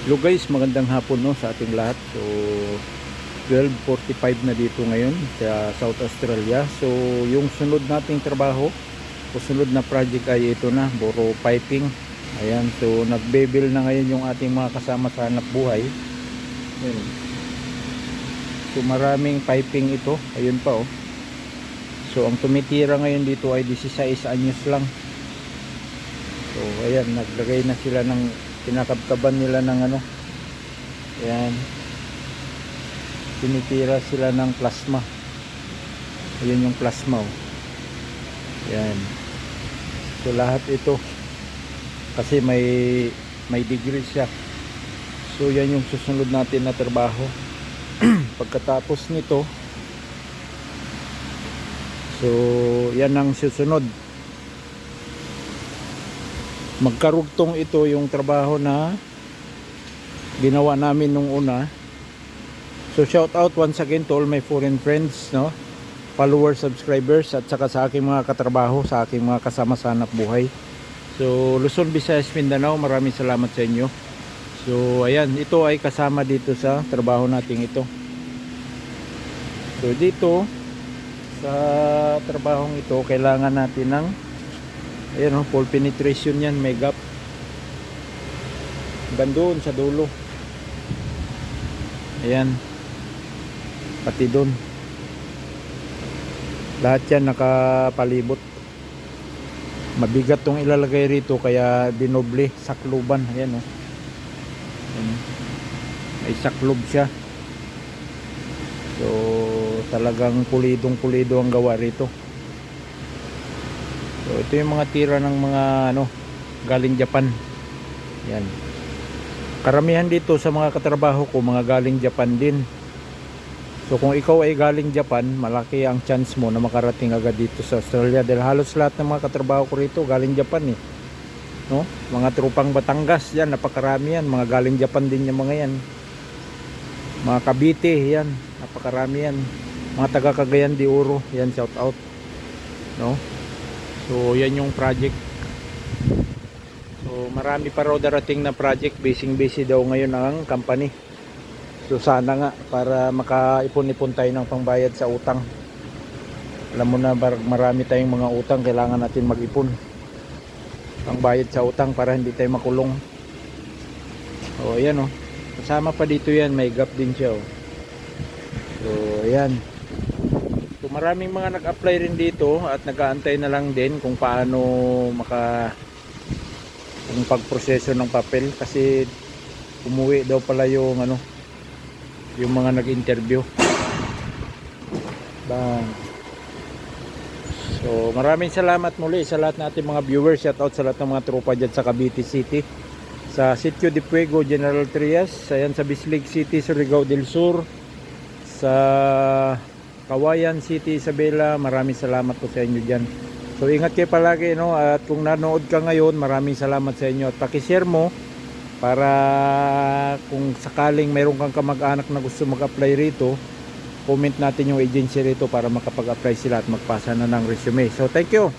Hello guys, magandang hapon no sa ating lahat. So 12:45 na dito ngayon sa South Australia. So yung sunod nating trabaho, o sunod na project ay ito na, boro piping. Ayan, so nagbebil na ngayon yung ating mga kasama sa hanap buhay. Ayan. So maraming piping ito. Ayun pa oh. So ang tumitira ngayon dito ay 16 anyos lang. So ayan, naglagay na sila ng kinakabkaban nila ng ano. Ayan. Tinitira sila ng plasma. Ayan yung plasma oh. Ayan. So lahat ito kasi may may degree siya. So yan yung susunod natin na trabaho. Pagkatapos nito So yan ang susunod. Magkarugtong ito yung trabaho na ginawa namin nung una. So shout out once again to all my foreign friends, no? Followers, subscribers at saka sa aking mga katrabaho, sa aking mga kasama sa hanap buhay. So Luzon, Visayas, Mindanao, maraming salamat sa inyo. So ayan, ito ay kasama dito sa trabaho nating ito. So dito sa trabahong ito, kailangan natin ng ayan oh, full penetration yan, may gap. Doon sa dulo. Ayan. Pati doon. Lahat yan nakapalibot. Mabigat tong ilalagay rito kaya dinoble sakluban. Ayan oh. Ayan. May saklob siya. So talagang pulidong pulido ang gawa rito. So ito yung mga tira ng mga ano galing Japan. Yan. Karamihan dito sa mga katrabaho ko mga galing Japan din. So kung ikaw ay galing Japan, malaki ang chance mo na makarating agad dito sa Australia dahil halos lahat ng mga katrabaho ko rito galing Japan eh. No? Mga trupang Batangas yan, napakarami yan, mga galing Japan din yung mga yan. Mga Cavite yan, napakarami yan. Mga taga Cagayan de Oro, yan shout out. No? So yan yung project. So marami pa raw darating na project, basing busy daw ngayon ang company. So sana nga para makaipon-ipon tayo ng pangbayad sa utang. Alam mo na marami tayong mga utang, kailangan natin mag-ipon. Pangbayad sa utang para hindi tayo makulong. O ayan o. Kasama pa dito yan, may gap din siya o. So ayan. Maraming mga nag-apply rin dito at nag-aantay na lang din kung paano maka kung pagproseso ng papel kasi umuwi daw pala yung ano yung mga nag-interview. Bang. So, maraming salamat muli sa lahat nating mga viewers. Shout out sa lahat ng mga tropa dyan sa Cavite City. Sa Sitio de Puego, General Trias. Ayan sa Bislig City, Surigao del Sur. Sa Kawayan City, Isabela. Maraming salamat po sa inyo dyan. So, ingat kayo palagi. No? At kung nanood ka ngayon, maraming salamat sa inyo. At pakishare mo para kung sakaling mayroon kang kamag-anak na gusto mag-apply rito, comment natin yung agency rito para makapag-apply sila at magpasa na ng resume. So thank you.